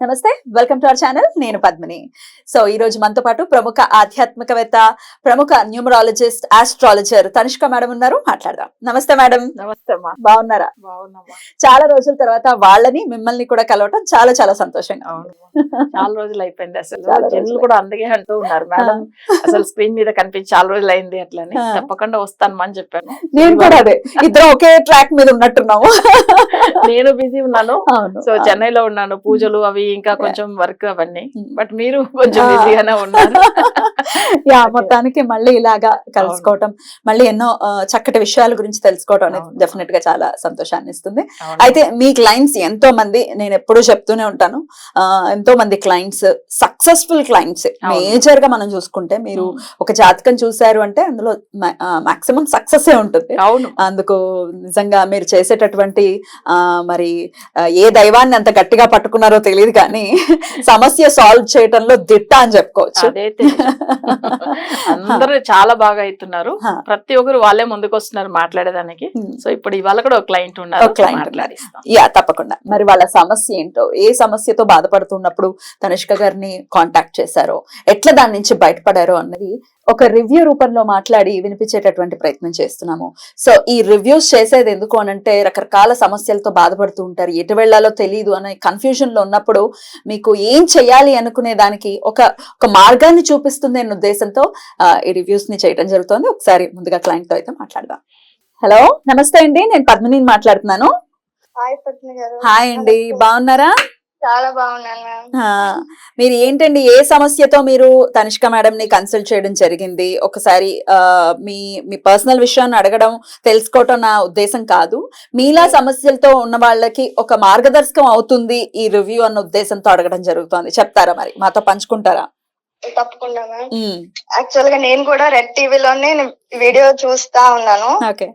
నమస్తే welcome to our channel నేను Padmini. So ఈ రోజు మనతో పాటు ప్రముఖ ఆధ్యాత్మికవేత్త ప్రముఖ న్యూమరాలజిస్ట్ ఆస్ట్రాలజర్ తనిష్క మేడం ఉన్నారు. మాట్లాడదాం. నమస్తే మేడం. నమస్తే బాగున్నారా? చాలా రోజుల తర్వాత వాళ్ళని మిమ్మల్ని కూడా కలవటం చాలా చాలా సంతోషంగా చాలా రోజులు అయిపోయింది అసలు. జనులు. కూడా అందుకే అంటూ ఉన్నారు. మేడం అసలు స్క్రీన్ మీద కనిపించి చాలా రోజులు అయింది అట్లని. తప్పకుండా వస్తాను అని చెప్పాను. నేను కూడా అదే. ఇద్దరం ఒకే ట్రాక్ మీద ఉన్నట్టున్నాము. నేను బిజీ ఉన్నాను. సో చెన్నైలో ఉన్నాను. పూజలు అవి ఇంకా కొంచెం వర్క్ అవన్నీ. Hmm. బట్ మీరు కొంచెం ఆ. బిజీగానే ఉన్నారు. యా మొత్తానికి మళ్ళీ ఇలాగా కలుసుకోవటం మళ్ళీ ఎన్నో చక్కటి విషయాల గురించి తెలుసుకోవటం అనేది. డెఫినెట్గా చాలా సంతోషాన్ని ఇస్తుంది. అయితే మీ క్లయింట్స్ ఎంతో మంది నేను ఎప్పుడూ చెప్తూనే ఉంటాను ఎంతో మంది క్లయింట్స్ సక్సెస్ఫుల్ క్లయింట్స్. మేజర్గా మనం చూసుకుంటే మీరు Hmm. ఒక జాతకం చూసారు అంటే అందులో మాక్సిమం సక్సెస్ ఉంటుంది. అవును. అందుకు నిజంగా మీరు చేసేటటువంటి ఆ మరి ఏ దైవాన్ని అంత గట్టిగా పట్టుకున్నారో తెలియదు కానీ సమస్య సాల్వ్ చేయటంలో దిట్ట అని చెప్పుకోవచ్చు. అందరూ చాలా బాగా అవుతున్నారు. ప్రతి ఒక్కరు వాళ్ళే ముందుకు వస్తున్నారు మాట్లాడేదానికి. సో ఇప్పుడు ఇవాళ కూడా ఒక క్లయింట్ ఉన్నారు. యా తప్పకుండా. మరి వాళ్ళ సమస్య ఏంటో ఏ సమస్యతో బాధపడుతున్నప్పుడు తనిష్క గారిని కాంటాక్ట్ చేశారో ఎట్లా దాని నుంచి బయటపడారో అన్నది ఒక రివ్యూ రూపంలో మాట్లాడి వినిపించేటటువంటి ప్రయత్నం చేస్తున్నాము. సో ఈ రివ్యూస్ చేసేది ఎందుకు అనంటే రకరకాల సమస్యలతో బాధపడుతూ ఉంటారు. ఎటు వెళ్ళాలో తెలియదు అనే కన్ఫ్యూజన్లో ఉన్నప్పుడు మీకు ఏం చేయాలి అనుకునే దానికి ఒక ఒక మార్గాన్ని చూపిస్తుంది అనే ఉద్దేశంతో ఈ రివ్యూస్ని చేయడం జరుగుతుంది. ఒకసారి ముందుగా క్లయింట్తో అయితే మాట్లాడదాం. హలో నమస్తే అండి. నేను పద్మిని మాట్లాడుతున్నాను. హాయ్ అండి. బాగున్నారా? చాలా బాగున్నాను మ్యామ్. మీరు ఏంటండి ఏ సమస్యతో మీరు తనిష్క మేడం ని కన్సల్ట్ చేయడం జరిగింది? ఒకసారి మీ మీ పర్సనల్ విషయాన్ని అడగడం తెలుసుకోవటం నా ఉద్దేశం కాదు. మీలా సమస్యలతో ఉన్న వాళ్ళకి ఒక మార్గదర్శకం అవుతుంది ఈ రివ్యూ అన్న ఉద్దేశంతో అడగడం జరుగుతుంది. చెప్తారా మరి? మాతో పంచుకుంటారా? తప్పకుండా మ్యామ్. యాక్చువల్గా నేను కూడా రెడ్ టీవీలోనే వీడియో చూస్తా ఉన్నాను. ఓకే.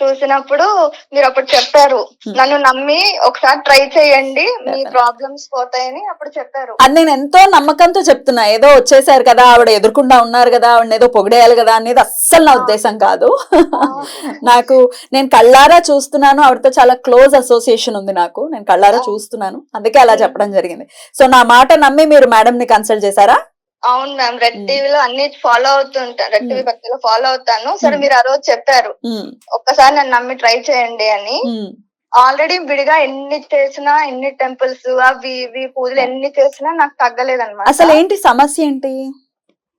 చూసినప్పుడు మీరు అప్పుడు చెప్పారు. నన్ను నమ్మి ఒకసారి ట్రై చేయండి. మీ. ప్రాబ్లమ్స్ పోతాయని అప్పుడు చెప్పారు. అది నేను ఎంతో నమ్మకంతో చెప్తున్నా. ఏదో వచ్చేసారు కదా ఆవిడ ఎదుర్కొండా ఉన్నారు కదా ఆవిడ ఏదో పొగిడేయాలి కదా అనేది అస్సలు నా ఉద్దేశం కాదు. నాకు నేను కళ్ళారా చూస్తున్నాను. ఆవిడతో చాలా క్లోజ్ అసోసియేషన్ ఉంది నాకు. నేను కళ్ళారా చూస్తున్నాను. అందుకే అలా చెప్పడం జరిగింది. సో నా మాట నమ్మి మీరు మేడం ని కన్సల్ట్ చేశారా? అవును మ్యామ్ రెడ్. టీవీలో అన్ని ఫాలో అవుతుంటాను రెడ్ టీవీ. భక్తిలో ఫాలో అవుతాను. సరే. మీరు ఆ రోజు చెప్పారు. ఒక్కసారి నన్ను నమ్మి ట్రై చేయండి అని. ఆల్రెడీ విడిగా ఎన్ని చేసినా ఎన్ని టెంపుల్స్ అవి ఇవి పూజలు ఎన్ని చేసినా నాకు తగ్గలేదు అసలు ఏంటి సమస్య ఏంటి?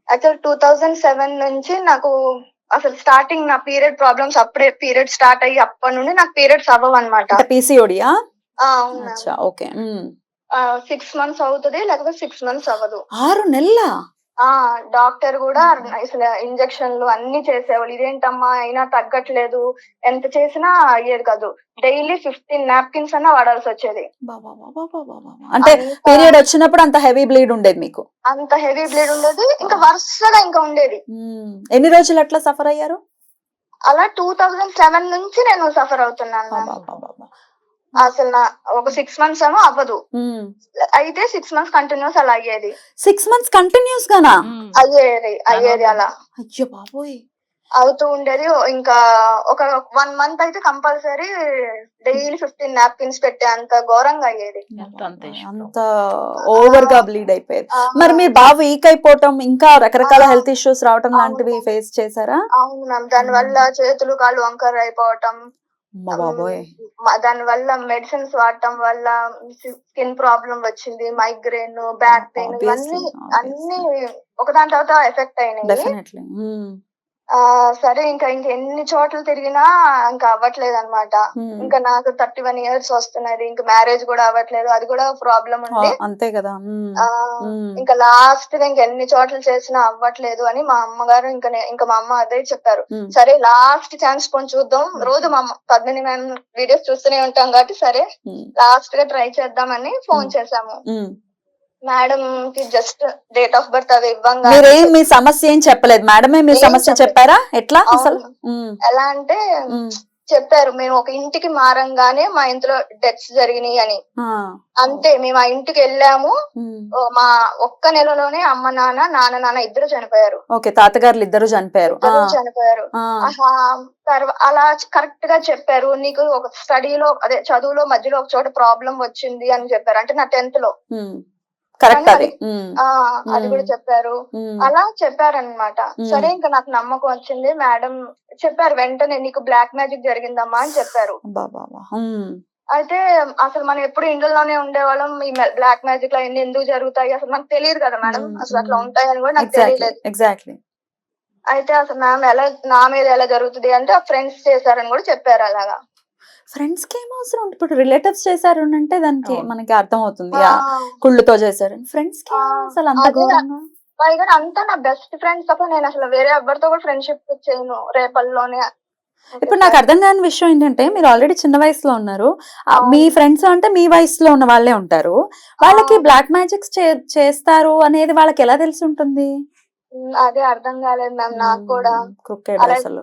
యాక్చువల్ టూ థౌజండ్ సెవెన్ నుంచి నాకు అసలు స్టార్టింగ్ నా పీరియడ్ ప్రాబ్లమ్స్ అప్పుడే పీరియడ్ స్టార్ట్ అయ్యి అప్పటి నుండి నాకు పీరియడ్స్ అవ్వవు అనమాట ఓకే. సిక్స్ మంత్స్ అవుతుంది లేకపోతే సిక్స్ మంత్స్ అవ్వదు. ఆరు నెలల? ఆ డాక్టర్ కూడా అసలు ఇంజక్షన్లు అన్ని చేసేవాళ్ళు. ఇదేంటమ్మా అయినా తగ్గట్లేదు. ఎంత చేసినా అయ్యేది కాదు. డైలీ ఫిఫ్టీన్ నాప్కిన్స్ అన్నా వాడాల్సి వచ్చేది. అంటే పీరియడ్ వచ్చినప్పుడు అంత హెవీ బ్లీడ్ ఉండేది మీకు? అంత హెవీ బ్లడ్ ఉండేది. ఇంకా వరుసగా ఇంకా ఉండేది. ఎన్ని రోజులు అట్లా సఫర్ అయ్యారు? అలా టూ థౌజండ్ సెవెన్ నుంచి నేను సఫర్ అవుతున్నాను. అసలు నా ఒక సిక్స్ మంత్స్ ఏమో అవ్వదు. అయితే సిక్స్ మంత్స్ కంటిన్యూస్ అలా అయ్యేది. సిక్స్ మంత్స్ కంటిన్యూస్ గానా. అయ్యేది అయ్యేది అలా. అయ్యో బాబోయ్. అవుతూ ఉండేది. ఇంకా ఒక వన్ మంత్ అయితే కంపల్సరీ డైలీ ఫిఫ్టీన్ నాప్కిన్స్ పెట్టే అంత ఘోరంగా అయ్యేది. అంత ఓవర్గా బ్లీడ్ అయిపోయేది. మరి మీరు బాగా వీక్ అయిపోవటం ఇంకా రకరకాల. హెల్త్ ఇష్యూస్ రావటం లాంటివి. ఫేస్ చేశారా? అవును మ్యామ్ దాని వల్ల చేతులు కాళ్ళు వంకర అయిపోవటం దాని వల్ల మెడిసిన్స్ వాడటం వల్ల స్కిన్ ప్రాబ్లం వచ్చింది మైగ్రేన్ బ్యాక్ పెయిన్ ఇవన్నీ అన్ని ఒకదాని తర్వాత ఎఫెక్ట్ అయినాయి. ఆ సరే ఇంకా ఇంక ఎన్ని చోట్ల తిరిగినా ఇంకా అవ్వట్లేదు అనమాట ఇంకా నాకు థర్టీ వన్ ఇయర్స్ వస్తున్నది. ఇంకా మ్యారేజ్ కూడా అవ్వట్లేదు. అది కూడా ప్రాబ్లం ఉంది. అంతే కదా. ఇంకా లాస్ట్గా ఇంకా ఎన్ని చోట్ల చేసినా అవ్వట్లేదు అని మా అమ్మగారు ఇంకా ఇంకా మా అమ్మ అదే చెప్పారు. సరే లాస్ట్ ఛాన్స్ కొని చూద్దాం. రోజు మా అమ్మ పద్మిని మ్యామ్ వీడియోస్ చూస్తూనే ఉంటాం కాబట్టి సరే లాస్ట్గా ట్రై చేద్దామని ఫోన్ Hmm. మేడం కి జస్ట్ డేట్ ఆఫ్ బర్త్ అవి ఇవ్వంగా మీరేం మీ సమస్య ఏం చెప్పలేదు. మేడమే మీ సమస్య. చెప్పారా? ఎట్లా అసలు? ఎలా అంటే చెప్పారు మేము ఒక ఇంటికి మారంగానే మా ఇంట్లో డెత్స్ జరిగినాయి అని. అంతే మేము ఆ ఇంటికి వెళ్ళాము. మా ఒక్క నెలలోనే అమ్మ నాన్న నాన్న నాన్న ఇద్దరు చనిపోయారు. ఓకే తాతగారులు ఇద్దరు చనిపోయారు. చనిపోయారు. అలా కరెక్ట్గా చెప్పారు. నీకు ఒక స్టడీలో అదే చదువులో మధ్యలో ఒక చోట ప్రాబ్లం వచ్చింది అని చెప్పారు. అంటే నా టెన్త్లో. కరెక్ట్ కానీ అది. ఉమ్, ఆ అది కూడా మ్మ్. చెప్పారు. ఉమ్, అలా చెప్పారనమాట. సరే ఇంకా నాకు నమ్మకం వచ్చింది. మేడం చెప్పారు వెంటనే నీకు బ్లాక్ మ్యాజిక్ జరిగిందమ్మా అని చెప్పారు. అయితే అసలు మనం ఎప్పుడు ఇండ్లలోనే ఉండేవాళ్ళం. ఈ బ్లాక్ మ్యాజిక్లో ఎన్ని ఎందుకు జరుగుతాయి? అసలు మనకు తెలియదు కదా మేడం. అసలు అట్లా మ్మ్. ఉంటాయని కూడా నాకు తెలియలేదు. ఎగ్జాక్ట్లీ అయితే అసలు మ్యామ్ ఎలా నా మీద ఎలా జరుగుతుంది అంటే ఆ ఫ్రెండ్స్ చేశారని కూడా చెప్పారు అలాగా. ఫ్రెండ్స్కి ఏం అవసరం? ఇప్పుడు రిలేటివ్స్ చేశారు అంటే దానికి. మనకి అర్థం అవుతుంది కుళ్ళుతో చేశారు ఫ్రెండ్స్కి ఆ, అసలు అంత పైగా అంతా నా బెస్ట్ ఫ్రెండ్స్ తప్ప నేను అసలు వేరే ఎవరితో కూడా ఫ్రెండ్షిప్ చేయను రేపల్లోనే. ఇప్పుడు నాకు అర్థం కాని విషయం ఏంటంటే మీరు ఆల్రెడీ చిన్న వయసులో ఉన్నారు. మీ ఫ్రెండ్స్ అంటే మీ వయసులో ఉన్న వాళ్ళే ఉంటారు. వాళ్ళకి. బ్లాక్ మ్యాజిక్స్ చేస్తారు అనేది వాళ్ళకి ఎలా తెలిసి ఉంటుంది? అదే అర్థం కాలేదు మ్యామ్ నాకు కూడా. క్రికెట్ అసలు.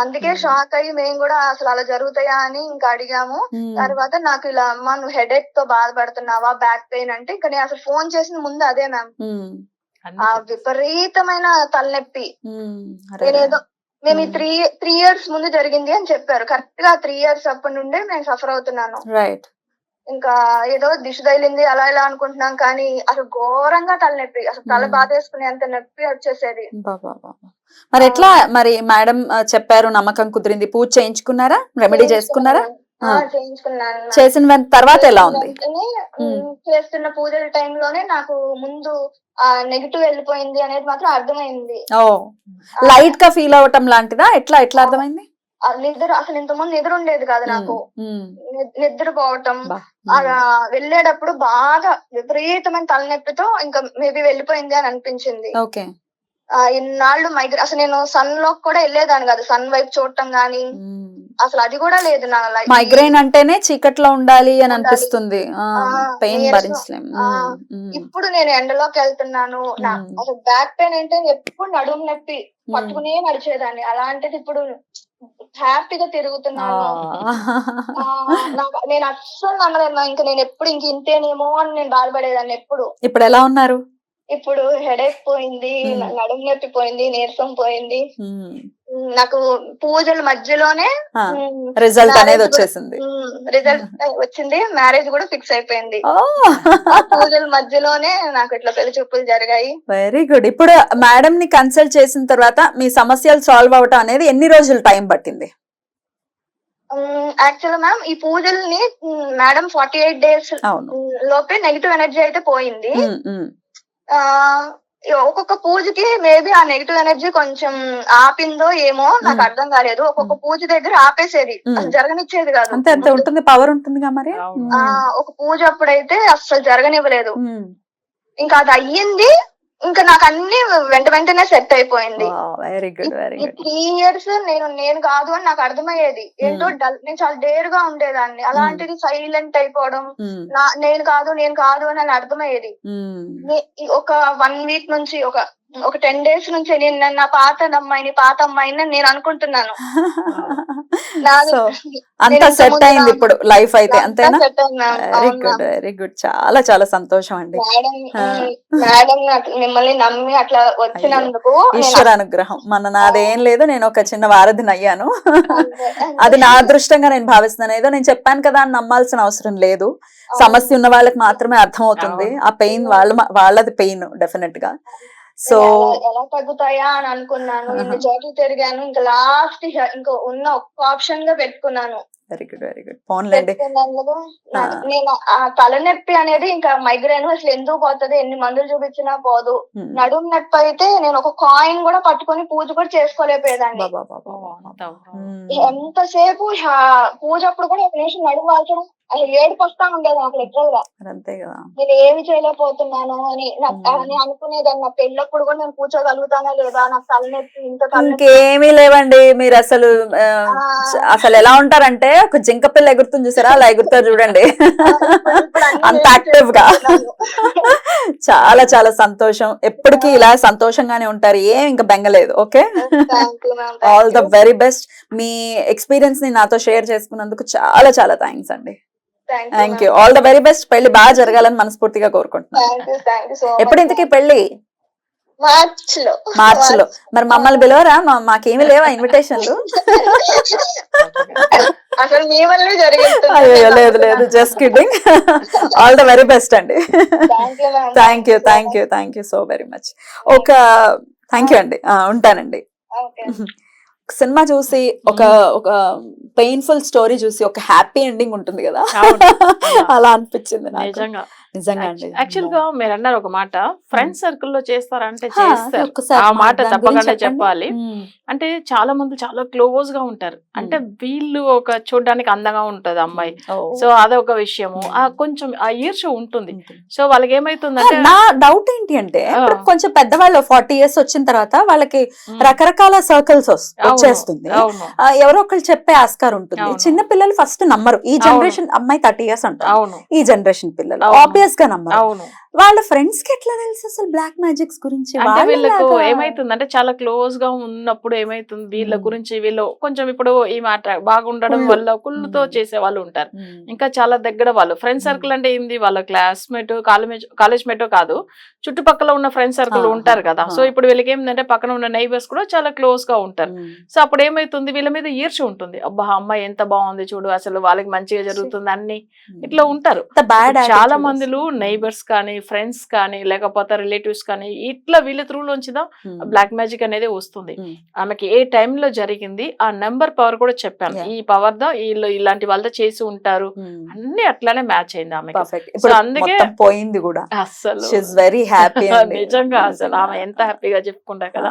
అందుకే. షాక్ అయ్యి మేము కూడా అసలు అలా జరుగుతాయా అని ఇంకా అడిగాము. తర్వాత నాకు ఇలా అమ్మా నువ్వు హెడేక్తో బాధపడుతున్నావా? బ్యాక్ పెయిన్ అంటే? ఇంకా నేను అసలు ఫోన్ చేసిన ముందు అదే మ్యామ్. ఆ. విపరీతమైన తలనొప్పి. ఉమ్, అరే నేను ఏదో మేము ఈ. త్రీ త్రీ ఇయర్స్ ముందు జరిగింది అని చెప్పారు. కరెక్ట్గా త్రీ ఇయర్స్ అప్పటి నుండే నేను సఫర్ అవుతున్నాను. రైట్ ఇంకా ఏదో దిశ తగిలింది అలా ఇలా అనుకుంటున్నాం కానీ అసలు ఘోరంగా తలనొప్పి. అసలు తల మ్మ్. బాధేసుకునేంత నొప్పి వచ్చేసేది. బాబా బాబా మరి ఎట్లా మరి మేడం చెప్పారు నమ్మకం కుదిరింది. పూజ చేయించుకున్నారా? రెమెడీ చేసుకున్నారా. చేయించుకున్నాను. చేసిన తర్వాత ఎలా ఉంది? చేస్తున్న పూజల టైంలోనే నాకు ముందు నెగిటివ్ వెళ్ళిపోయింది అనేది మాత్రం అర్థమైంది. ఓ. లైట్గా ఫీల్ అవటం లాంటిదా? ఎట్లా ఎట్లా అర్థమైంది? నిద్ర అసలు ఇంతకుముందు నిద్ర ఉండేది కాదు నాకు. నిద్రపోవటం అలా వెళ్ళేటప్పుడు బాగా విపరీతమైన తలనొప్పితో ఇంకా మేబీ వెళ్ళిపోయింది అని అనిపించింది. ఓకే. ఇన్నాళ్ళు మైగ్రేన్ అసలు నేను సన్లో కూడా వెళ్ళేదాన్ని కాదు. సన్ వైపు చూడటం గానీ అసలు అది కూడా లేదు నా లైఫ్. మైగ్రేన్ అంటేనే చీకట్లో ఉండాలి అని. అనిపిస్తుంది. పెయిన్ నీరసం. భరించలేం. ఆ, ఉమ్, ఉమ్, ఇప్పుడు నేను ఎండలోకి వెళ్తున్నాను. అసలు బ్యాక్ పెయిన్ అంటే ఎప్పుడు నడుము నొప్పి. పట్టుకునే నడిచేదాన్ని. అలాంటిది ఇప్పుడు హ్యాపీగా తిరుగుతున్నాను. నేను అస్సలు నమ్మలేదు ఇంకా నేను ఎప్పుడు ఇంక ఇంతేనేమో అని నేను బాధపడేదాన్ని ఎప్పుడు. ఇప్పుడు ఎలా ఉన్నారు? ఇప్పుడు హెడేక్ పోయింది నడుము నొప్పి పోయింది నీరసం పోయింది. నాకు పూజల మధ్యలోనే రిజల్ట్ అనేది వచ్చేసింది. రిజల్ట్ వచ్చింది. మ్యారేజ్ కూడా ఫిక్స్ అయిపోయింది. పూజల మధ్యలోనే నాకు ఇట్లా పెళ్ళి చూపులు జరిగాయి. వెరీ గుడ్ ఇప్పుడు మేడం ని కన్సల్ట్ చేసిన తర్వాత మీ సమస్యలు సాల్వ్ అవటం అనేది ఎన్ని రోజులు టైం పట్టింది? యాక్చువల్ మ్యామ్ ఈ పూజల్ని మేడం ఫార్టీ ఎయిట్ డేస్ లోపే నెగిటివ్ ఎనర్జీ అయితే పోయింది. ఒక్కొక్క పూజకి మేబీ ఆ నెగిటివ్ ఎనర్జీ కొంచెం ఆపిందో ఏమో నాకు. అర్థం కాలేదు. ఒక్కొక్క పూజ దగ్గర ఆపేసేది. జరగనిచ్చేది కాదు. అంతే అంతే ఉంటుంది పవర్ ఉంటుందిగా మరి? ఒక పూజ అప్పుడైతే అసలు జరగనివ్వలేదు. ఇంకా అది అయ్యింది ఇంకా నాకు అన్ని వెంట వెంటనే సెట్ అయిపోయింది. Very good very good three years నేను నేను కాదు అని నాకు అర్థమయ్యేది. ఏంటో డల్ నేను చాలా డేర్గా ఉండేదాన్ని. అలాంటిది సైలెంట్ అయిపోవడం నా నేను కాదు నేను కాదు అని అర్థమయ్యేది. ఒక వన్ వీక్ నుంచి ఒక ఒక టెన్ డేస్ నుంచి నేను నా పాత అమ్మాయిని పాత అమ్మాయిని నేను అనుకుంటున్నాను. అంతా సెట్ అయింది ఇప్పుడు లైఫ్ అయితే అంతా అంతేనా. Very good. వెరీ గుడ్ చాలా చాలా సంతోషం అండి. మేడం నాకు మిమ్మల్ని నమ్మి అట్లా వచ్చినందుకు ఈశ్వర అనుగ్రహం. మన నాదేం లేదు నేను ఒక చిన్న వారధిని అయ్యాను. అది నా అదృష్టంగా నేను భావిస్తున్నాను. ఏదో నేను చెప్పాను కదా అని నమ్మాల్సిన అవసరం లేదు. సమస్య ఉన్న వాళ్ళకి మాత్రమే అర్థమవుతుంది. ఆ పెయిన్ వాళ్ళ వాళ్ళది పెయిన్ డెఫినెట్గా సో ఎలా- తగ్గుతాయా అని అనుకున్నాను. ఎన్ని చోట్ల తిరిగాను. ఇంకా లాస్ట్ ఇంకా ఉన్న ఒక్క ఆప్షన్గా పెట్టుకున్నాను. వెరీ గుడ్ వెరీ గుడ్ ఫోన్లేండి. నేను ఆ తలనొప్పి అనేది ఇంకా మైగ్రేన్ అసలు ఎందుకు పోతుంది? ఎన్ని మందులు చూపించినా పోదు. నడుము నొప్పి అయితే నేను ఒక కాయిన్ కూడా పట్టుకొని పూజ కూడా చేసుకోలేకపోయేదాన్ని. ఎంతసేపు హా- పూజ అప్పుడు కూడా ఒక నిమిషం నడుము వాల్చడం. అసలు ఏడుపు వస్తా ఉండేది నాకు లిటరల్గా మరి అంతే కదా. నేను ఏమి చేయలేకపోతున్నాను అని. అని అనుకునేదాన్ని. నా పెళ్ళప్పుడు కూడా నేను కూర్చోగలుగుతానా లేదా? నాకు తలనొప్పి ఇంత ఇంకేమీ లేవండి. మీరు అసలు అసలు ఎలా ఉంటారంటే ఒక జింక పిల్ల ఎగురుతుంది చూసారా? అలా ఎగురుతారు చూడండి. అంత యాక్టివ్గా. చాలా చాలా సంతోషం. ఎప్పటికీ ఇలా సంతోషంగానే ఉంటారు. ఏం ఇంకా బెంగలేదు. Okay. All the. Very best మీ ఎక్స్పీరియన్స్ని నాతో షేర్ చేసుకున్నందుకు చాలా చాలా థ్యాంక్స్ అండి. Thank. You all the very best పెళ్ళి బాగా జరగాలని మనస్ఫూర్తిగా కోరుకుంటున్నాను. ఎప్పుడు ఇంతకీ పెళ్ళి మార్చ్లో మార్చ్లో మరి మమ్మల్ని పిలవరా? మాకేమీ లేవా ఇన్విటేషన్లు? అసలు మీ వల్లే జరిగింది అయ్యో లేదు లేదు just kidding all the very best అండి. Thank you thank you thank you so very much ఒక థ్యాంక్ యూ అండి. ఉంటానండి. ఓకే సినిమా చూసి ఒక ఒక పెయిన్ఫుల్ స్టోరీ చూసి ఒక హ్యాపీ ఎండింగ్ ఉంటుంది కదా. అలా అనిపించింది నాకు. నిజంగా అండి. యాక్చువల్గా మీరు అన్నారు ఒక మాట ఫ్రెండ్ సర్కిల్లో చేస్తారంటే చేస్తారు. ఆ మాట తప్పకుండా. చెప్పాలి. అంటే చాలా మంది చాలా క్లోజ్గా ఉంటారు. అంటే వీళ్ళు ఒక చూడడానికి అందంగా ఉంటది అమ్మాయి. సో అదొక విషయము. ఆ కొంచెం ఆ ఈర్ష ఉంటుంది. సో వాళ్ళకి ఏమైతుందంటే నా డౌట్ ఏంటి అంటే కొంచెం పెద్దవాళ్ళు ఫార్టీ ఇయర్స్ వచ్చిన తర్వాత వాళ్ళకి. రకరకాల సర్కిల్స్ వచ్చేస్తుంది. ఎవరో ఒకళ్ళు చెప్పే ఆస్కారం ఉంటుంది. చిన్న పిల్లలు ఫస్ట్ నమ్మరు. ఈ జనరేషన్ అమ్మాయి థర్టీ ఇయర్స్ అంటారు. ఈ జనరేషన్ పిల్లలు. అవును. సీరియస్గా నమ్మరు అవును. వాళ్ళ ఫ్రెండ్స్కి ఎట్లా తెలుసు అసలు బ్లాక్ మ్యాజిక్స్ గురించి అంటే వీళ్ళకు ఏమైతుంది అంటే చాలా క్లోజ్గా ఉన్నప్పుడు ఏమైతుంది వీళ్ళ Hmm. గురించి వీళ్ళు కొంచెం ఇప్పుడు ఈ మాట బాగుండడం. వల్ల కుళ్ళుతో Hmm. చేసే వాళ్ళు ఉంటారు మ్మ్. ఇంకా చాలా దగ్గర వాళ్ళు ఫ్రెండ్ Hmm. సర్కిల్ అంటే ఏంది వాళ్ళ క్లాస్మేట్ కాలేజ్ కాలేజ్ మేట్ కాదు చుట్టుపక్కల ఉన్న ఫ్రెండ్ సర్కిల్ ఉంటారు కదా సో. ఇప్పుడు వీళ్ళకి ఏంటంటే పక్కన ఉన్న నైబర్స్ కూడా చాలా క్లోజ్గా ఉంటారు. సో అప్పుడు ఏమైతుంది వీళ్ళ మీద ఈర్ష ఉంటుంది అబ్బా అమ్మాయి ఎంత బాగుంది చూడు అసలు వాళ్ళకి మంచిగా జరుగుతుంది అన్ని ఇట్లా ఉంటారు చాలా మందిలు. నైబర్స్ కానీ ఫ్రెండ్స్ కానీ లేకపోతే రిలేటివ్స్ కానీ ఇట్లా వీళ్ళ త్రూ లోంచిదా మ్మ్. బ్లాక్ మ్యాజిక్ అనేది వస్తుంది. మ్మ్. ఆమెకి ఏ టైంలో జరిగింది ఆ నెంబర్ పవర్ కూడా చెప్పాను. ఈ పవర్ దో వీళ్ళు ఇలాంటి వాళ్ళతో చేసి ఉంటారు. మ్మ్. అన్ని అట్లానే మ్యాచ్ అయింది ఇప్పుడు అందుకే- పోయింది కూడా. అసలు వెరీ హ్యాపీ నిజంగా అసలు ఆమె ఎంత హ్యాపీగా చెప్పుకుంటా కదా.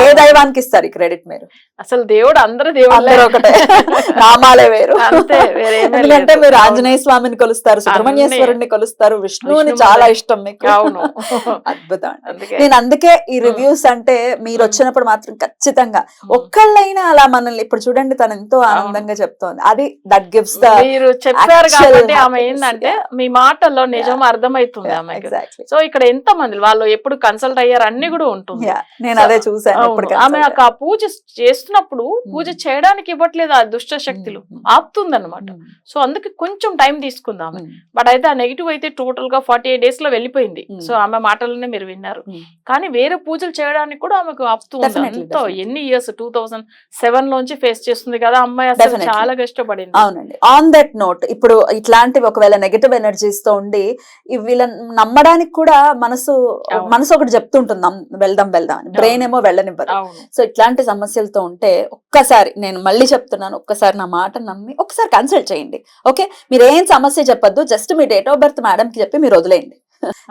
ఏ దైవానికి ఇస్తారు ఈ క్రెడిట్ మీరు? అసలు దేవుడు అందరూ దేవుడు ఒకటే. నామాలే వేరు. అంతే వేరేమీ ఎందుకంటే. మీరు. ఆంజనేయ స్వామిని కొలుస్తారు సుబ్రహ్మణ్యేశ్వరుడిని కొలుస్తారు విష్ణువుని విష్ణు చాలా. ఇష్టం మీకు? అవును. అద్భుతం నేను అందుకే ఈ. రివ్యూస్ అంటే మీరు. వచ్చినప్పుడు మాత్రం ఖచ్చితంగా. ఒక్కళ్ళైనా అలా మనల్ని ఇప్పుడు చూడండి తను ఎంతో ఆనందంగా చెప్తోంది. అది దట్ గివ్స్ మీరు చెప్పారు కాబట్టి ఆమె ఏంటంటే. మీ మాటల్లో నిజం అర్థమైతుంది ఎగ్జాక్ట్లీ సో ఇక్కడ ఎంత మంది వాళ్ళు ఎప్పుడు కన్సల్ట్ అయ్యారు అన్ని కూడా ఉంటుంది. నేను అదే చూసాను ఆమె ఆ పూజ చేస్తున్నప్పుడు పూజ Hmm. చేయడానికి ఇవ్వట్లేదు ఆ దుష్ట శక్తులు Hmm. ఆపుతుంది అనమాట సో అందుకే కొంచెం టైం తీసుకుంది ఆమె బట్ అయితే ఆ నెగిటివ్ అయితే టోటల్గా ఫార్టీ ఎయిట్ డేస్లో వెళ్ళిపోయింది. Hmm. సో ఆమె మాటలనే మీరు విన్నారు. Hmm. కానీ వేరే పూజలు చేయడానికి కూడా ఆమెకు ఆపుతూ ఉంది? ఎంతో. ఎన్ని ఇయర్స్ టూ థౌసండ్ సెవెన్ లోంచి ఫేస్ చేస్తుంది కదా అమ్మాయి అసలు. చాలా కష్టపడింది. అవునండి. ఆన్ దట్ నోట్ ఇప్పుడు ఇట్లాంటివి ఒకవేళ నెగటివ్ ఎనర్జీస్తో ఉండి వీళ్ళని నమ్మడానికి కూడా మనసు. మనసు ఒకటి చెప్తుంటుంది. "నమ్- వెళ్దాం వెళ్దాం అని. బ్రెయిన్ ఏమో వెళ్ళనివ్వదు. సో ఇట్లాంటి సమస్యలతో ఉంటే ఒక్కసారి నేను మళ్ళీ చెప్తున్నాను. ఒక్కసారి నా మాట నమ్మి ఒక్కసారి కన్సల్ట్ చేయండి. ఓకే మీరు ఏం సమస్య చెప్పొద్దు. జస్ట్ మీ డేట్ ఆఫ్ బర్త్ మేడం కి చెప్పి మీరు వదిలేయండి.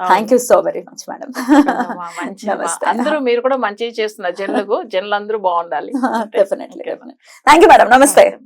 Thank you so very much madam మంచి. అందరూ మీరు కూడా మంచిగా చేస్తున్నారు. జనులకు జనులు అందరూ బాగుండాలి డెఫినెట్లీ థ్యాంక్ యూ మేడం నమస్తే